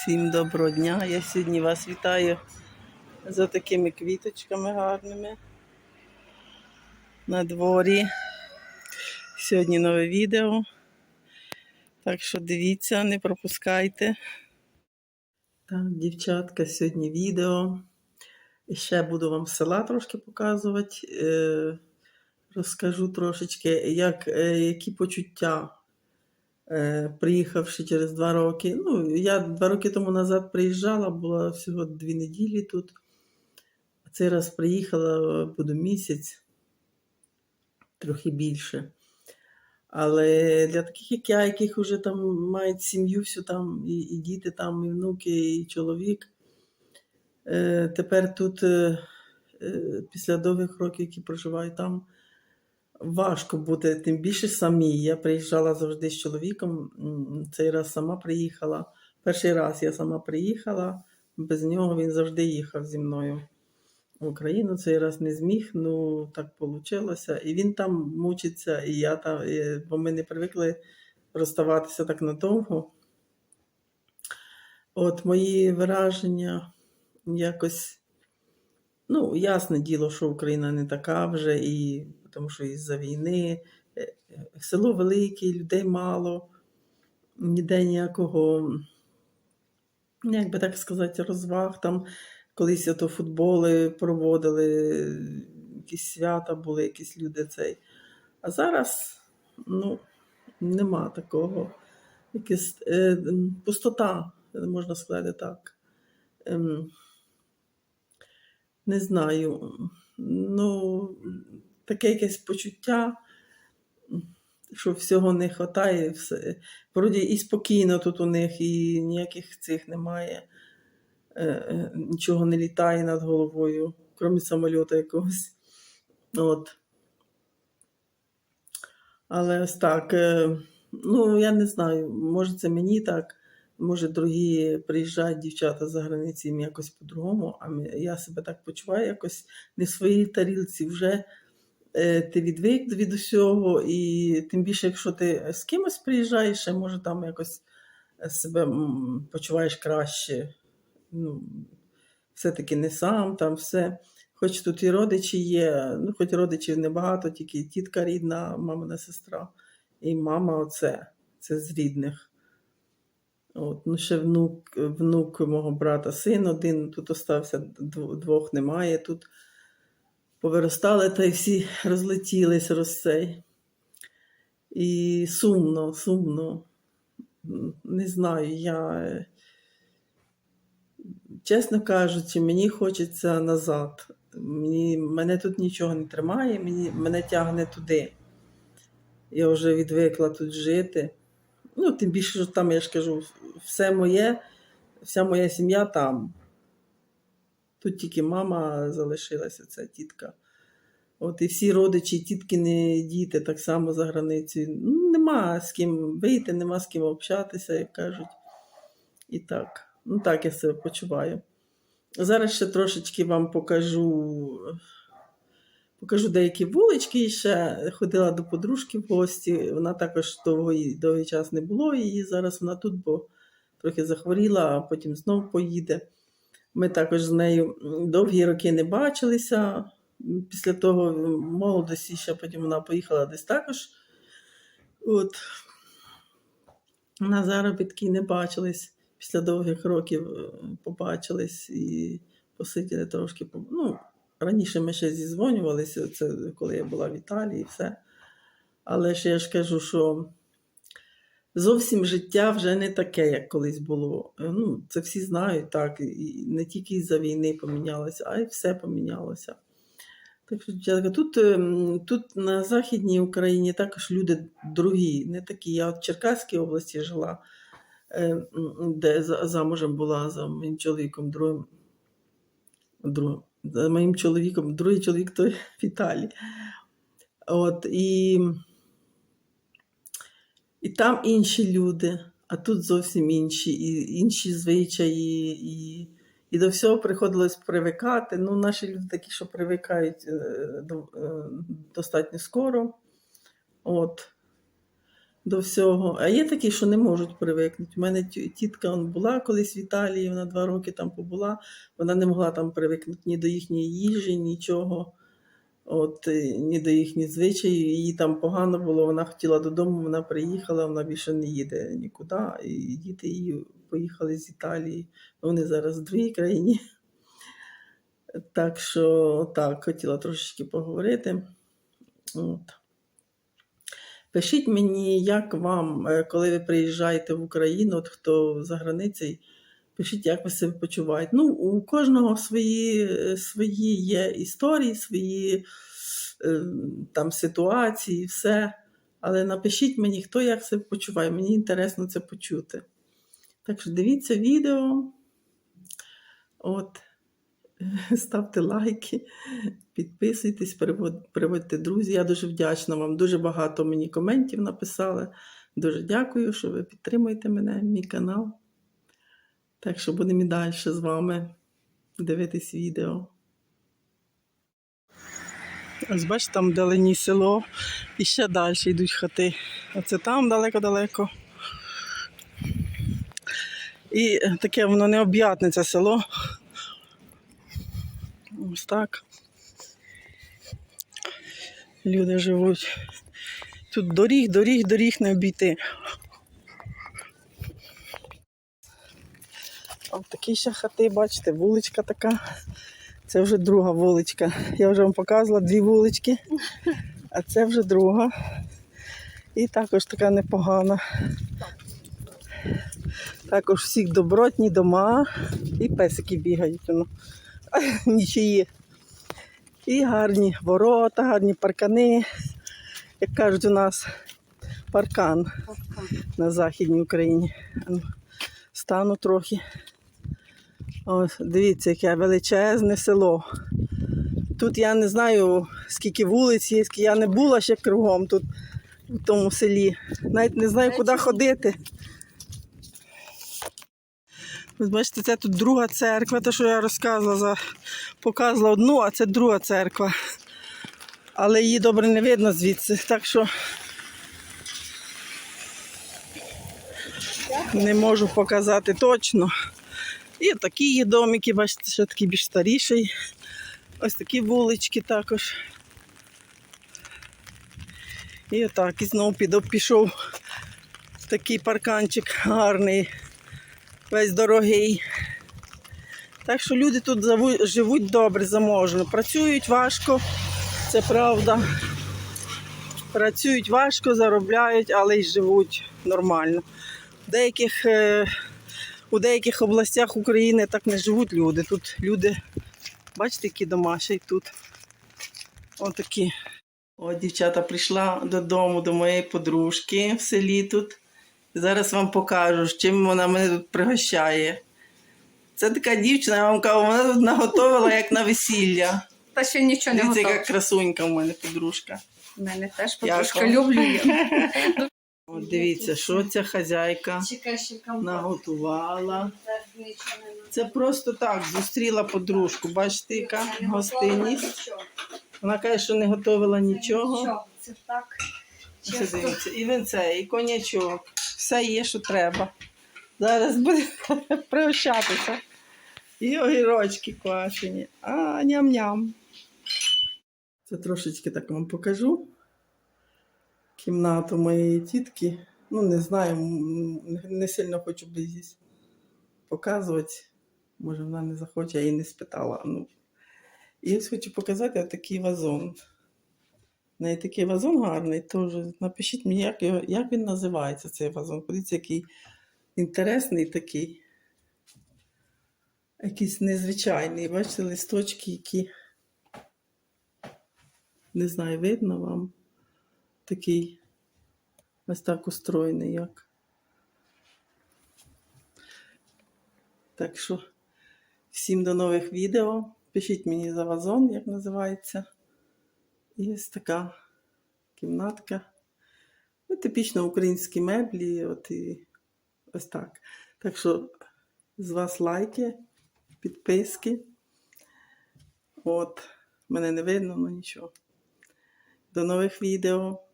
Всім доброго дня. Я сьогодні вас вітаю за такими квіточками гарними на дворі. Сьогодні нове відео. Так що дивіться, не пропускайте. Так, дівчатка, сьогодні відео. Ще буду вам села трошки показувати. Е, розкажу трошечки, як, е, які почуття приїхавши через два роки. Ну, я два роки тому назад приїжджала, була всього дві неділі тут. Цей раз приїхала, буду місяць, трохи більше. Але для таких, як я, яких вже там мають сім'ю, всю там, і, і діти там, і внуки, і чоловік. Е, тепер тут, е, е, після довгих років, які проживаю там, важко бути, тим більше самі. Я приїжджала завжди з чоловіком. Цей раз сама приїхала. Перший раз я сама приїхала, без нього він завжди їхав зі мною в Україну. Цей раз не зміг, ну так вийшло. І він там мучиться, і я там, бо ми не привикли розставатися так надовго. От мої враження якось. Ну, ясне діло, що Україна не така вже, і тому що із-за війни е, е, село велике, людей мало, ніде ніякого, ну, як би так сказати, розваг. Там колись ото футболи проводили, якісь свята були, якісь люди цей. А зараз ну, нема такого. Якась е, пустота, можна сказати так. Ем, не знаю. Ну, таке якесь почуття, що всього не вистачає. Все. Вроді і спокійно тут у них, і ніяких цих немає. Е, е, Нічого не літає над головою, крім самольота якогось. От. Але ось так. е, Ну, я не знаю, може це мені так, може другі приїжджають дівчата за границі їм якось по-другому, а я себе так почуваю якось не в своїй тарілці. Вже ти відвик від усього, і тим більше, якщо ти з кимось приїжджаєш, може там якось е, себе почуваєш краще. Ну, все-таки не сам, там все. Хоч тут і родичі є, ну хоч родичів небагато, тільки тітка рідна, мамина сестра. І мама оце, це з рідних. От, ну, ще внук, внук мого брата, син один, тут остався, дв- двох немає. Тут повиростали та й всі розлетілись розцей. І сумно, сумно. Не знаю, я, чесно кажучи, мені хочеться назад. Мені, мене тут нічого не тримає, мені, мене тягне туди. Я вже відвикла тут жити. Ну, тим більше, що там, я ж кажу, все моє, вся моя сім'я там. Тут тільки мама залишилася, ця тітка. От і всі родичі, тіткини діти так само за границею. Ну, нема з ким вийти, нема з ким общатися, як кажуть. І так. Ну, так я себе почуваю. Зараз ще трошечки вам покажу. Покажу деякі вулички. І ще ходила до подружки в гості. Вона також довгий, довгий час не було її. Зараз вона тут, бо трохи захворіла, а потім знов поїде. Ми також з нею довгі роки не бачилися. Після того молодості ще потім вона поїхала десь також. От. На заробітки не бачились. Після довгих років е, побачились і посиділи трошки. Ну, раніше ми ще зізвонювалися, це коли я була в Італії і все. Але ж я ж кажу, що зовсім життя вже не таке, як колись було. Е, Ну, це всі знають, так. І не тільки із-за війни помінялося, а й все помінялося. Так що, тут, ем, тут на Західній Україні також люди другі, не такі. Я в Черкаській області жила, е, де замужем була за моїм чоловіком, другим, другим, за моїм чоловіком, другий чоловік той в Італії. От, і, і там інші люди, а тут зовсім інші, і інші звичаї, і, і до всього приходилось привикати. Ну, наші люди такі, що привикають е, е, достатньо скоро. От. до всього. А є такі, що не можуть привикнути. У мене тітка була колись в Італії, вона два роки там побула, вона не могла там привикнути ні до їхньої їжі, нічого. От, е, ні до їхніх звичаїв, їй там погано було, вона хотіла додому, вона приїхала, вона більше не їде нікуди. І діти її поїхали з Італії. Вони зараз в другій країні. Так що так, хотіла трошечки поговорити. От. Пишіть мені, як вам, е, коли ви приїжджаєте в Україну, от хто за границею, пишіть, як ви себе почуваєте. Ну, у кожного свої, е, свої є історії, свої е, там ситуації, все. Але напишіть мені, хто як себе почуває. Мені інтересно це почути. Так що дивіться відео. От. Ставте лайки, підписуйтесь, переводьте друзів. Я дуже вдячна вам. Дуже багато мені коментів написали. Дуже дякую, що ви підтримуєте мене, мій канал. Так що будемо і далі з вами дивитись відео. Ось бачите, там вдалині село, і ще далі йдуть хати. Оце там далеко-далеко. І таке воно необ'ятне це село. Ось так. Люди живуть. Тут доріг, доріг, доріг не обійти. Ось такі ще хати, бачите, вуличка така. Це вже друга вуличка. Я вже вам показувала дві вулички, а це вже друга. І також така непогана. Також всіх добротні дома і песики бігають. Воно. Нічиї. І гарні ворота, гарні паркани. Як кажуть у нас, паркан на Західній Україні. Ну, Стану трохи. Ось, дивіться, яке величезне село. Тут я не знаю, скільки вулиць є, скільки я не була ще кругом тут, в тому селі. Навіть не знаю, куди ходити. Ви бачите, це тут друга церква, те, що я розказувала, за... показувала одну, а це друга церква. Але її добре не видно звідси. Так що не можу показати точно. І такі є домики, бачите, ще такий більш старіший. Ось такі вулички також. І отак, і знову підо- пішов такий парканчик гарний, весь дорогий. Так що люди тут живуть добре, заможно. Працюють важко, це правда. Працюють важко, заробляють, але й живуть нормально. Деяких, е, у деяких областях України так не живуть люди. Тут люди, бачите, які дома ще й тут. Отакі. О, дівчата, прийшла додому до моєї подружки в селі тут. Зараз вам покажу, з чим вона мене тут пригощає. Це така дівчина, я вам кажу, вона тут наготовила як на весілля. Та ще нічого не Дивіться, яка красунька в мене подружка. У мене теж Дякую. подружка люблю її. От дивіться, що ця хазяйка наготувала. Це просто так, зустріла подружку. Бачите, яка гостинність. Вона каже, що не готувала нічого. Це так. Дивіться, і винце, і конячок. Все є, що треба. Зараз буде пригощатися. І огірочки квашені. А, ням-ням. Це трошечки так вам покажу. Кімнату моєї тітки. Ну, не знаю, не сильно хочу близько показувати. Може, вона не захоче, я її не спитала. Ну. І ось хочу показати такий вазон. В неї такий вазон гарний, теж напишіть мені, як, його, як він називається, цей вазон. Подивіться, який інтересний такий. Якийсь незвичайний. Бачите, листочки, які. Не знаю, видно вам. Такий ось так устроєний, як. Так що всім до нових відео. Пишіть мені за вазон, як називається. І ось така кімнатка. Ну, типічно українські меблі. От і ось так. Так що з вас лайки, підписки. От, мене не видно, ну нічого. До нових відео.